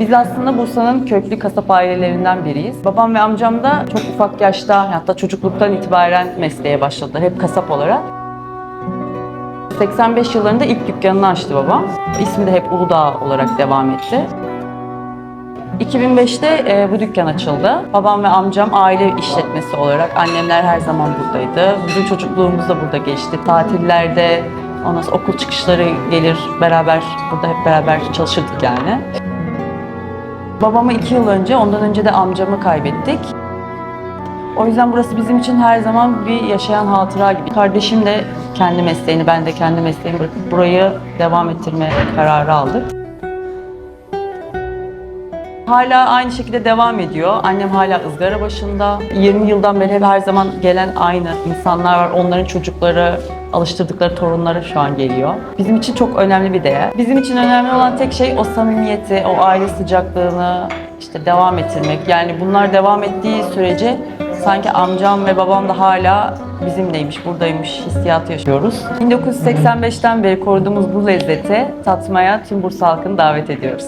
Biz aslında Bursa'nın köklü kasap ailelerinden biriyiz. Babam ve amcam da çok ufak yaşta hatta çocukluktan itibaren mesleğe başladılar. Hep kasap olarak. 85 yıllarında ilk dükkanını açtı babam. İsmi de hep Uludağ olarak devam etti. 2005'te e, bu dükkan açıldı. Babam ve amcam aile işletmesi olarak annemler her zaman buradaydı. Bizim çocukluğumuz da burada geçti. Tatillerde, ondan sonra okul çıkışları gelir beraber burada hep beraber çalışırdık yani. Babamı iki yıl önce, ondan önce de amcamı kaybettik. O yüzden burası bizim için her zaman bir yaşayan hatıra gibi. Kardeşim de kendi mesleğini, ben de kendi mesleğimi bırakıp burayı devam ettirme kararı aldık. Hala aynı şekilde devam ediyor. Annem hala ızgara başında. 20 yıldan beri hep her zaman gelen aynı insanlar var. Onların çocukları, alıştırdıkları torunları şu an geliyor. Bizim için çok önemli bir değer. Bizim için önemli olan tek şey o samimiyeti, o aile sıcaklığını işte devam ettirmek. Yani bunlar devam ettiği sürece sanki amcam ve babam da hala bizimleymiş, buradaymış hissiyatı yaşıyoruz. 1985'ten beri koruduğumuz bu lezzeti tatmaya tüm Bursa halkını davet ediyoruz.